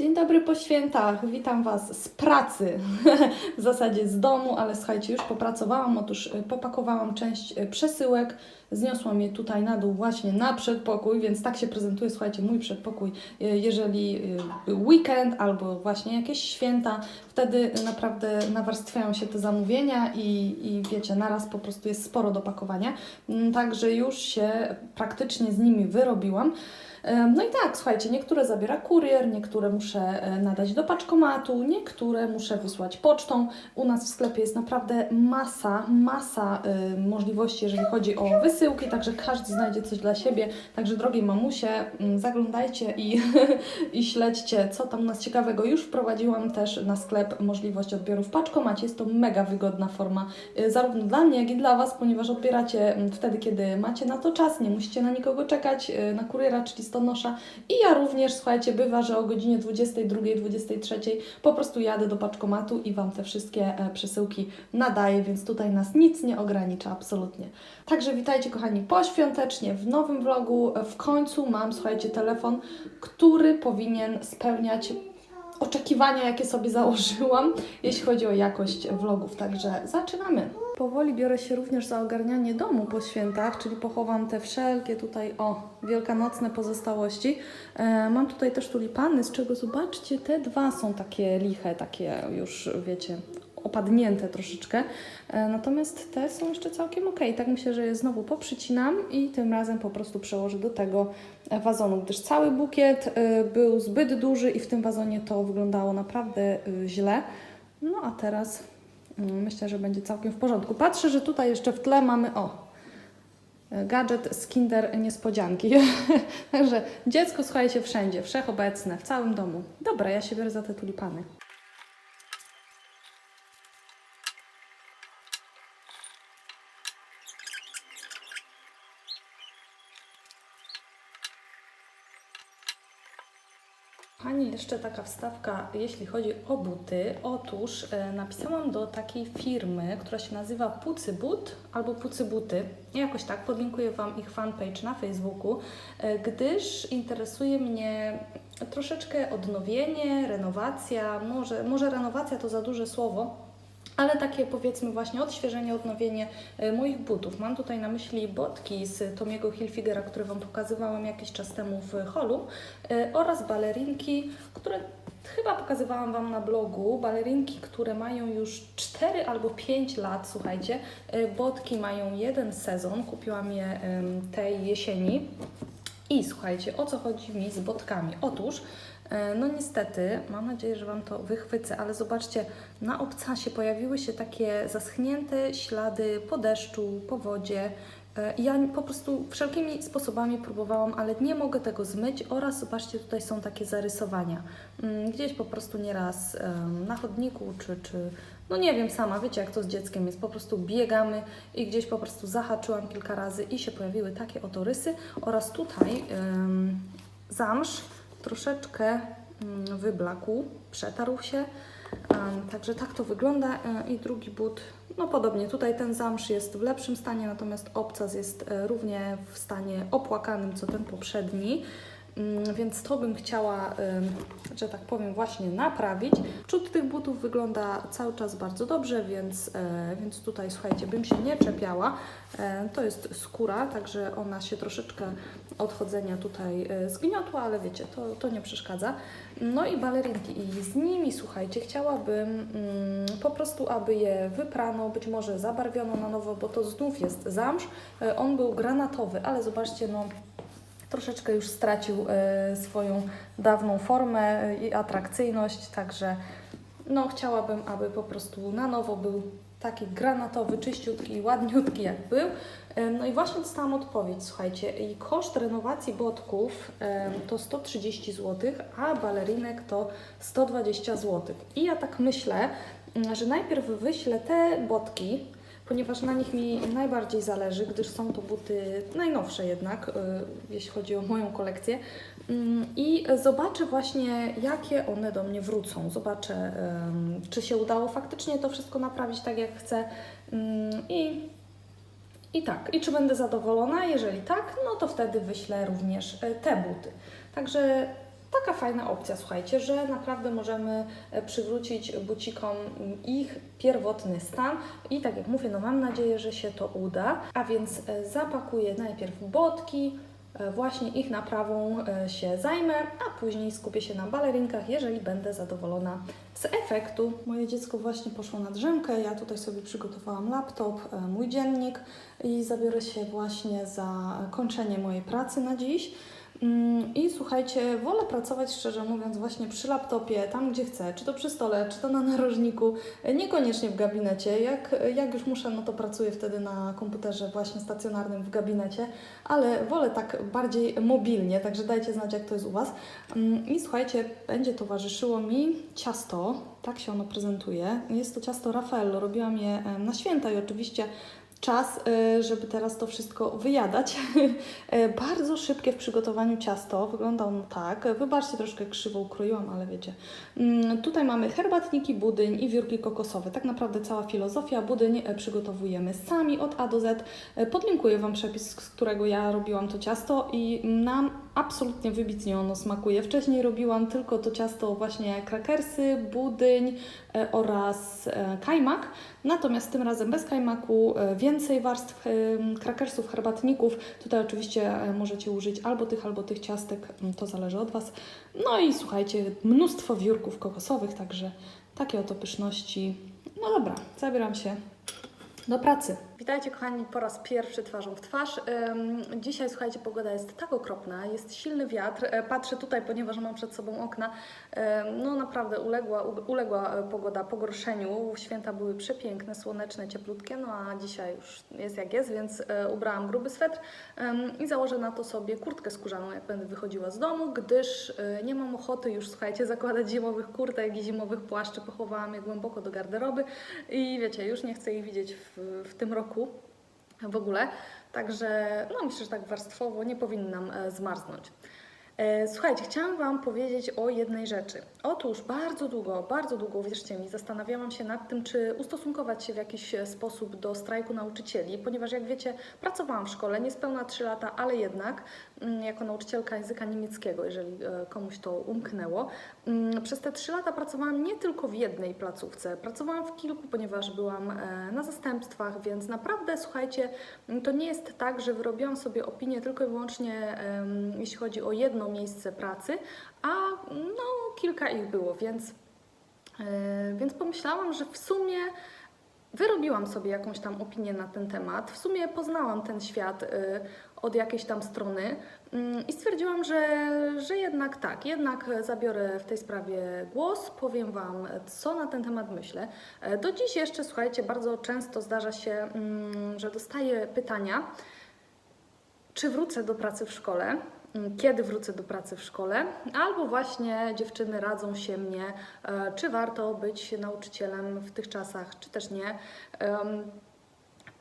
Dzień dobry po świętach. Witam Was z pracy, w zasadzie z domu, ale słuchajcie, już popracowałam. Otóż y, popakowałam część y, przesyłek, zniosłam je tutaj na dół, właśnie na przedpokój, więc tak się prezentuje, słuchajcie, mój przedpokój. Y, Jeżeli weekend albo właśnie jakieś święta, wtedy naprawdę nawarstwiają się te zamówienia i, i wiecie, naraz po prostu jest sporo do pakowania. Mm, Także już się praktycznie z nimi wyrobiłam. No i tak, słuchajcie, niektóre zabiera kurier, niektóre muszę e, nadać do paczkomatu, niektóre muszę wysłać pocztą. U nas w sklepie jest naprawdę masa, masa możliwości, jeżeli chodzi o wysyłki, także każdy znajdzie coś dla siebie. Także drogie mamusie, mm, zaglądajcie i, i śledźcie, co tam nas ciekawego. Już wprowadziłam też na sklep możliwość odbioru w paczkomacie. Jest to mega wygodna forma, e, zarówno dla mnie, jak i dla Was, ponieważ odbieracie mm, wtedy, kiedy macie na to czas, nie musicie na nikogo czekać, e, na kuriera czy listonosza. I ja również, słuchajcie, bywa, że o godzinie 22, 23 po prostu jadę do paczkomatu i Wam te wszystkie e, przesyłki nadaję, więc tutaj nas nic nie ogranicza, absolutnie. Także witajcie kochani poświątecznie w nowym vlogu. W końcu mam, słuchajcie, telefon, który powinien spełniać oczekiwania, jakie sobie założyłam, jeśli chodzi o jakość vlogów. Także zaczynamy. Powoli biorę się również za ogarnianie domu po świętach, czyli pochowam te wszelkie tutaj, o, wielkanocne pozostałości. E, mam tutaj też tulipany, z czego zobaczcie, te dwa są takie liche, takie już, wiecie, opadnięte troszeczkę. E, Natomiast te są jeszcze całkiem ok. Tak myślę, że je znowu poprzycinam i tym razem po prostu przełożę do tego wazonu, gdyż cały bukiet e, był zbyt duży i w tym wazonie to wyglądało naprawdę e, źle. No a teraz mm, myślę, że będzie całkiem w porządku. Patrzę, że tutaj jeszcze w tle mamy o gadżet z Kinder Niespodzianki. Także dziecko, słuchajcie, wszędzie, wszechobecne, w całym domu. Dobra, ja się biorę za te tulipany. Jeszcze taka wstawka, jeśli chodzi o buty. Otóż e, napisałam do takiej firmy, która się nazywa Pucy But albo Pucy Buty. Jakoś tak, podlinkuję Wam ich fanpage na Facebooku, e, gdyż interesuje mnie troszeczkę odnowienie, renowacja. Może, może renowacja to za duże słowo, ale takie powiedzmy właśnie odświeżenie, odnowienie e, moich butów. Mam tutaj na myśli botki z Tomiego Hilfigera, które Wam pokazywałam jakiś czas temu w holu e, oraz balerinki, które chyba pokazywałam Wam na blogu. Balerinki, które mają już 4 albo 5 lat, słuchajcie. E, Botki mają jeden sezon, kupiłam je tej jesieni. I słuchajcie, o co chodzi mi z botkami? Otóż, no niestety, mam nadzieję, że Wam to wychwycę, ale zobaczcie, na obcasie pojawiły się takie zaschnięte ślady po deszczu, po wodzie. E, Ja po prostu wszelkimi sposobami próbowałam, ale nie mogę tego zmyć oraz zobaczcie, tutaj są takie zarysowania. Mm, Gdzieś po prostu nieraz na chodniku, czy, czy no nie wiem sama, wiecie jak to z dzieckiem jest, po prostu biegamy i gdzieś po prostu zahaczyłam kilka razy i się pojawiły takie oto rysy oraz tutaj zamsz troszeczkę mm, wyblakł, przetarł się, Także tak to wygląda e, i drugi but, no podobnie, tutaj ten zamsz jest w lepszym stanie, natomiast obcas jest e, równie w stanie opłakanym co ten poprzedni. Mm, Więc to bym chciała, że tak powiem, właśnie naprawić. Przód tych butów wygląda cały czas bardzo dobrze, więc, e, więc tutaj słuchajcie, bym się nie czepiała. E, To jest skóra, także ona się troszeczkę odchodzenia tutaj e, zgniotła, ale wiecie, to, to nie przeszkadza. No i balerinki i z nimi, słuchajcie, chciałabym mm, po prostu, aby je wyprano, być może zabarwiono na nowo, bo to znów jest zamsz. On był granatowy, ale zobaczcie, no troszeczkę już stracił e, swoją dawną formę i atrakcyjność, także no chciałabym, aby po prostu na nowo był taki granatowy, czyściutki i ładniutki jak był. E, No i właśnie dostałam odpowiedź, słuchajcie, i koszt renowacji botków to 130 zł, a balerinek to 120 zł. I ja tak myślę, że najpierw wyślę te botki, ponieważ na nich mi najbardziej zależy, gdyż są to buty najnowsze jednak, y, jeśli chodzi o moją kolekcję. Mm, I zobaczę właśnie, jakie one do mnie wrócą. Zobaczę, czy się udało faktycznie to wszystko naprawić tak, jak chcę. Ym, I, I tak, i czy będę zadowolona? Jeżeli tak, no to wtedy wyślę również y, te buty. Także taka fajna opcja, słuchajcie, że naprawdę możemy e, przywrócić bucikom ich pierwotny stan i tak jak mówię, no mam nadzieję, że się to uda, a więc e, zapakuję najpierw botki, e, właśnie ich naprawą się zajmę, a później skupię się na balerinkach, jeżeli będę zadowolona z efektu. Moje dziecko właśnie poszło na drzemkę, ja tutaj sobie przygotowałam laptop, mój dziennik i zabiorę się właśnie za kończenie mojej pracy na dziś. Mm, I słuchajcie, wolę pracować szczerze mówiąc właśnie przy laptopie, tam gdzie chcę, czy to przy stole, czy to na narożniku, niekoniecznie w gabinecie. Jak, jak już muszę, no to pracuję wtedy na komputerze właśnie stacjonarnym w gabinecie, ale wolę tak bardziej mobilnie, także dajcie znać jak to jest u Was. Mm, I słuchajcie, będzie towarzyszyło mi ciasto, tak się ono prezentuje. Jest to ciasto Raffaello, robiłam je na święta i oczywiście czas, e, żeby teraz to wszystko wyjadać. E, Bardzo szybkie w przygotowaniu ciasto. Wygląda ono tak. Wybaczcie, troszkę krzywo ukroiłam, ale wiecie. Mm, Tutaj mamy herbatniki, budyń i wiórki kokosowe. Tak naprawdę cała filozofia. Budyń e, przygotowujemy sami od A do Z. Podlinkuję Wam przepis, z którego ja robiłam to ciasto i nam absolutnie wybitnie ono smakuje. Wcześniej robiłam tylko to ciasto właśnie krakersy, budyń oraz kajmak. Natomiast tym razem bez kajmaku, e, więcej warstw krakersów, herbatników. Tutaj oczywiście e, możecie użyć albo tych, albo tych ciastek, m, to zależy od Was. No i słuchajcie, mnóstwo wiórków kokosowych, także takie oto pyszności. No dobra, zabieram się do pracy. Witajcie kochani po raz pierwszy twarzą w twarz. Dzisiaj słuchajcie, pogoda jest tak okropna, jest silny wiatr. E, Patrzę tutaj, ponieważ mam przed sobą okna. No naprawdę uległa, uległa e, pogoda pogorszeniu. Święta były przepiękne, słoneczne, cieplutkie, no a dzisiaj już jest jak jest, więc e, ubrałam gruby swetr i założę na to sobie kurtkę skórzaną, jak będę wychodziła z domu, gdyż nie mam ochoty już, słuchajcie, zakładać zimowych kurtek i zimowych płaszczy. Pochowałam je głęboko do garderoby i wiecie, już nie chcę ich widzieć w, w tym roku w ogóle. Także no myślę, że tak warstwowo nie powinnam e, zmarznąć. E, Słuchajcie, chciałam Wam powiedzieć o jednej rzeczy. Otóż bardzo długo, bardzo długo, wierzcie mi, zastanawiałam się nad tym, czy ustosunkować się w jakiś e, sposób do strajku nauczycieli, ponieważ jak wiecie, pracowałam w szkole niespełna 3 lata, ale jednak mm, jako nauczycielka języka niemieckiego, jeżeli e, komuś to umknęło. Mm, Przez te 3 lata pracowałam nie tylko w jednej placówce, pracowałam w kilku, ponieważ byłam na zastępstwach, więc naprawdę, słuchajcie, to nie jest tak, że wyrobiłam sobie opinię tylko i wyłącznie jeśli chodzi o jedno miejsce pracy, a no kilka ich było, więc, e, więc pomyślałam, że w sumie wyrobiłam sobie jakąś tam opinię na ten temat. W sumie poznałam ten świat y, od jakiejś tam strony mm, i stwierdziłam, że, że jednak tak, jednak zabiorę w tej sprawie głos, powiem Wam, co na ten temat myślę. E, Do dziś jeszcze, słuchajcie, bardzo często zdarza się, mm, że dostaję pytania, czy wrócę do pracy w szkole, kiedy wrócę do pracy w szkole, albo właśnie dziewczyny radzą się mnie, e, czy warto być nauczycielem w tych czasach, czy też nie.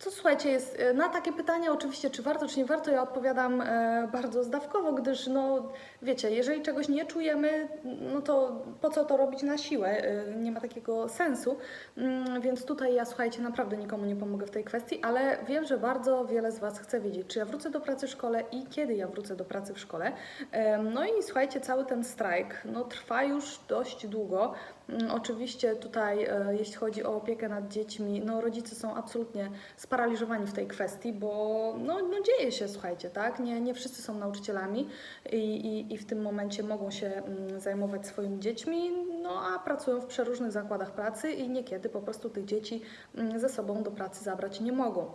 To słuchajcie, jest e, na takie pytania oczywiście, czy warto, czy nie warto, ja odpowiadam e, bardzo zdawkowo, gdyż no wiecie, jeżeli czegoś nie czujemy, no to po co to robić na siłę? E, Nie ma takiego sensu. Mm, Więc tutaj ja słuchajcie, naprawdę nikomu nie pomogę w tej kwestii, ale wiem, że bardzo wiele z Was chce wiedzieć, czy ja wrócę do pracy w szkole i kiedy ja wrócę do pracy w szkole. No i słuchajcie, cały ten strajk no, trwa już dość długo. Mm, Oczywiście tutaj, e, jeśli chodzi o opiekę nad dziećmi, no rodzice są absolutnie sparaliżowani w tej kwestii, bo no, no dzieje się, słuchajcie, tak? Nie, nie wszyscy są nauczycielami i, i, i w tym momencie mogą się mm, zajmować swoimi dziećmi, no a pracują w przeróżnych zakładach pracy i niekiedy po prostu tych dzieci mm, ze sobą do pracy zabrać nie mogą.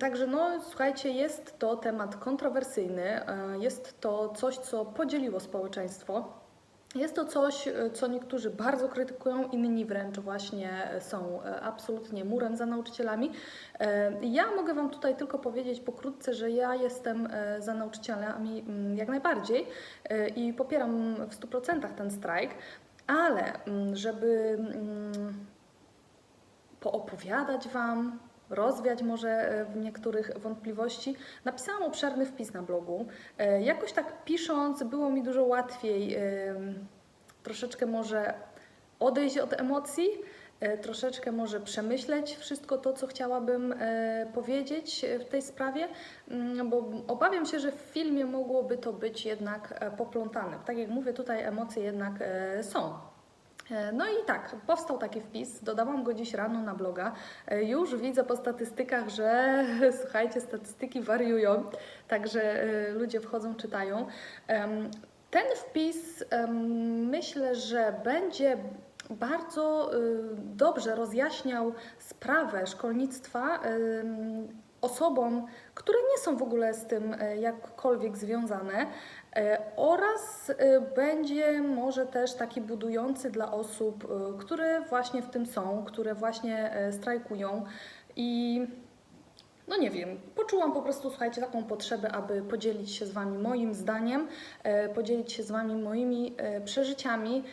Także no słuchajcie, jest to temat kontrowersyjny, e, jest to coś, co podzieliło społeczeństwo. Jest to coś, e, co niektórzy bardzo krytykują, inni wręcz właśnie e, są e, absolutnie murem za nauczycielami. Ja mogę Wam tutaj tylko powiedzieć pokrótce, że ja jestem za nauczycielami mm, jak najbardziej i popieram w 100% ten strajk, ale mm, żeby mm, poopowiadać Wam, rozwiać może e, w niektórych wątpliwości. Napisałam obszerny wpis na blogu. E, Jakoś tak pisząc było mi dużo łatwiej troszeczkę może odejść od emocji e, troszeczkę może przemyśleć wszystko to, co chciałabym powiedzieć w tej sprawie, mm, bo obawiam się, że w filmie mogłoby to być jednak poplątane. Tak jak mówię, tutaj emocje jednak są. E, No i tak, powstał taki wpis, dodałam go dziś rano na bloga. E, Już widzę po statystykach, że słuchajcie, statystyki wariują, także e, ludzie wchodzą, czytają. Ten wpis myślę, że będzie bardzo y, dobrze rozjaśniał sprawę szkolnictwa osobom, które nie są w ogóle z tym e, jakkolwiek związane. E, Oraz e, będzie może też taki budujący dla osób, które właśnie w tym są, które właśnie strajkują i no nie wiem, poczułam po prostu, słuchajcie, taką potrzebę, aby podzielić się z Wami moim zdaniem, podzielić się z Wami moimi przeżyciami.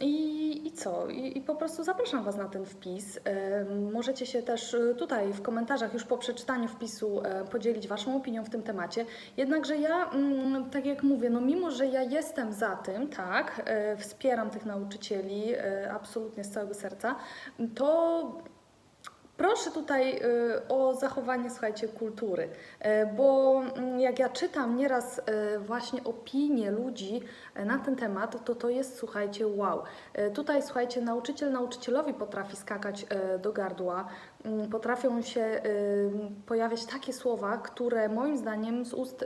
I, I co? I, I po prostu zapraszam Was na ten wpis. E, Możecie się też e, tutaj w komentarzach już po przeczytaniu wpisu e, podzielić Waszą opinią w tym temacie. Jednakże ja, mm, tak jak mówię, no mimo, że ja jestem za tym, tak, wspieram tych nauczycieli absolutnie z całego serca, to Proszę tutaj y, o zachowanie, słuchajcie, kultury, y, bo mm, jak ja czytam nieraz y, właśnie opinie ludzi na ten temat, to to jest, słuchajcie, wow. Tutaj, słuchajcie, nauczyciel nauczycielowi potrafi skakać do gardła, potrafią się pojawiać takie słowa, które moim zdaniem z ust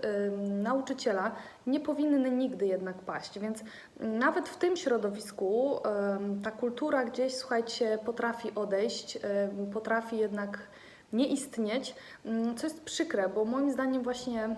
nauczyciela nie powinny nigdy jednak paść, więc mm, nawet w tym środowisku ta kultura gdzieś, słuchajcie, potrafi odejść, potrafi jednak nie istnieć, mm, co jest przykre, bo moim zdaniem właśnie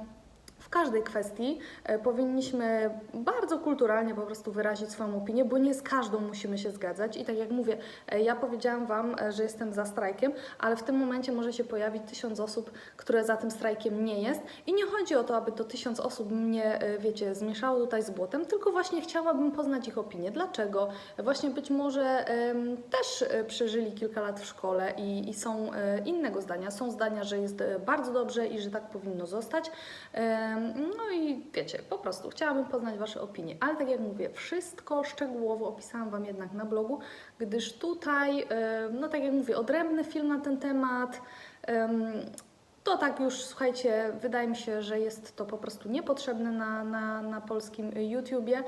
w każdej kwestii e, powinniśmy bardzo kulturalnie po prostu wyrazić swoją opinię, bo nie z każdą musimy się zgadzać. I tak jak mówię, e, ja powiedziałam Wam, e, że jestem za strajkiem, ale w tym momencie może się pojawić tysiąc osób, które za tym strajkiem nie jest. I nie chodzi o to, aby to tysiąc osób mnie, wiecie, zmieszało tutaj z błotem, tylko właśnie chciałabym poznać ich opinię. Dlaczego? Właśnie być może em, też przeżyli kilka lat w szkole i, i są innego zdania. Są zdania, że jest bardzo dobrze i że tak powinno zostać. Em, No i wiecie, po prostu chciałabym poznać Wasze opinie. Ale tak jak mówię, wszystko szczegółowo opisałam Wam jednak na blogu, gdyż tutaj, no tak jak mówię, odrębny film na ten temat. em, to tak już, słuchajcie, wydaje mi się, że jest to po prostu niepotrzebne na, na, na polskim YouTubie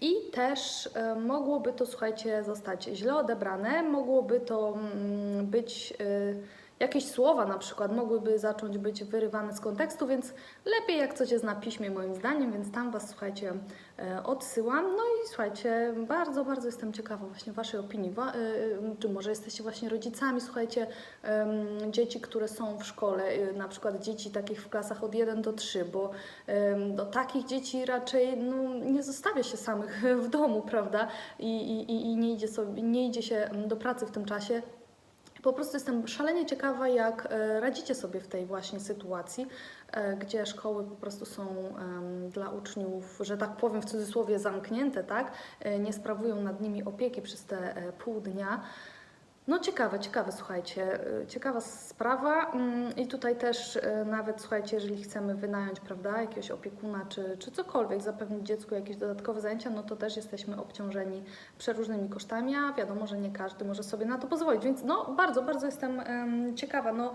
i też mogłoby to, słuchajcie, zostać źle odebrane, mogłoby to mm, być e, jakieś słowa na przykład, mogłyby zacząć być wyrywane z kontekstu, więc lepiej jak coś jest na piśmie moim zdaniem, więc tam Was, słuchajcie, e, odsyłam. No i słuchajcie, bardzo, bardzo jestem ciekawa właśnie Waszej opinii, Wa- e, czy może jesteście właśnie rodzicami, słuchajcie, dzieci, które są w szkole, na przykład dzieci takich w klasach od 1 do 3, bo do takich dzieci raczej no, nie zostawia się samych w domu, prawda? I, i, i- nie, idzie sobie, nie idzie się do pracy w tym czasie. Po prostu jestem szalenie ciekawa, jak e, radzicie sobie w tej właśnie sytuacji, e, gdzie szkoły po prostu są dla uczniów, że tak powiem w cudzysłowie, zamknięte, tak? E, Nie sprawują nad nimi opieki przez te pół dnia. No ciekawe, ciekawe, słuchajcie, y, ciekawa sprawa. Mm, i tutaj też y, nawet, słuchajcie, jeżeli chcemy wynająć, prawda, jakiegoś opiekuna czy, czy cokolwiek, zapewnić dziecku jakieś dodatkowe zajęcia, no to też jesteśmy obciążeni przeróżnymi kosztami, a wiadomo, że nie każdy może sobie na to pozwolić, więc no bardzo, bardzo jestem em, ciekawa, no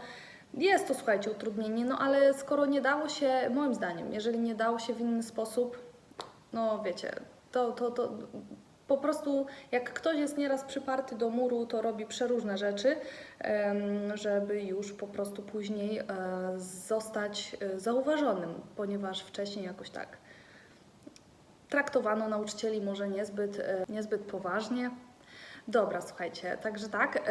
jest to, słuchajcie, utrudnienie, no ale skoro nie dało się, moim zdaniem, jeżeli nie dało się w inny sposób, no wiecie, to, to, to po prostu jak ktoś jest nieraz przyparty do muru, to robi przeróżne rzeczy, żeby już po prostu później e, zostać e, zauważonym, ponieważ wcześniej jakoś tak traktowano nauczycieli może niezbyt, e, niezbyt poważnie. Dobra, słuchajcie, także tak. e,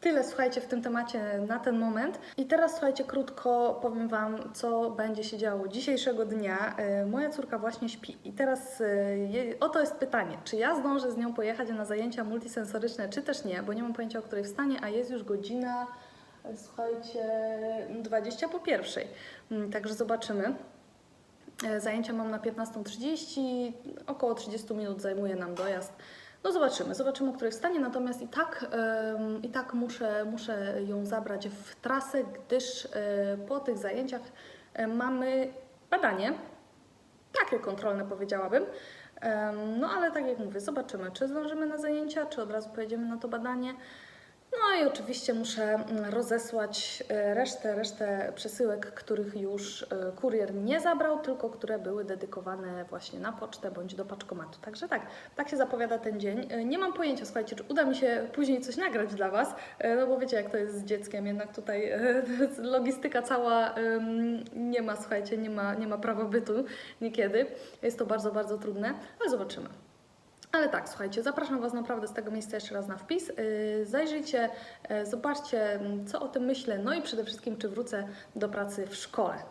Tyle słuchajcie w tym temacie na ten moment. I teraz słuchajcie, krótko powiem Wam, co będzie się działo dzisiejszego dnia. E, Moja córka właśnie śpi. I teraz je- oto jest pytanie, czy ja zdążę z nią pojechać na zajęcia multisensoryczne, czy też nie, bo nie mam pojęcia, o której wstanie, a jest już godzina, słuchajcie, 20 po pierwszej. Mm, Także zobaczymy. E, Zajęcia mam na 15.30, około 30 minut zajmuje nam dojazd. No zobaczymy, zobaczymy, o której wstanie, natomiast i tak, i tak muszę, muszę ją zabrać w trasę, gdyż e, po tych zajęciach e, mamy badanie, takie kontrolne powiedziałabym. No ale tak jak mówię, zobaczymy, czy zdążymy na zajęcia, czy od razu pojedziemy na to badanie. No i oczywiście muszę mm, rozesłać e, resztę, resztę przesyłek, których już e, kurier nie zabrał, tylko które były dedykowane właśnie na pocztę bądź do paczkomatu. Także tak, tak się zapowiada ten dzień. E, Nie mam pojęcia, słuchajcie, czy uda mi się później coś nagrać dla Was, no bo wiecie jak to jest z dzieckiem, jednak tutaj logistyka cała nie ma, słuchajcie, nie ma, nie ma prawa bytu niekiedy. Jest to bardzo, bardzo trudne, ale zobaczymy. Ale tak, słuchajcie, zapraszam Was naprawdę z tego miejsca jeszcze raz na wpis. Yy, Zajrzyjcie, yy, zobaczcie, co o tym myślę, no i przede wszystkim, czy wrócę do pracy w szkole.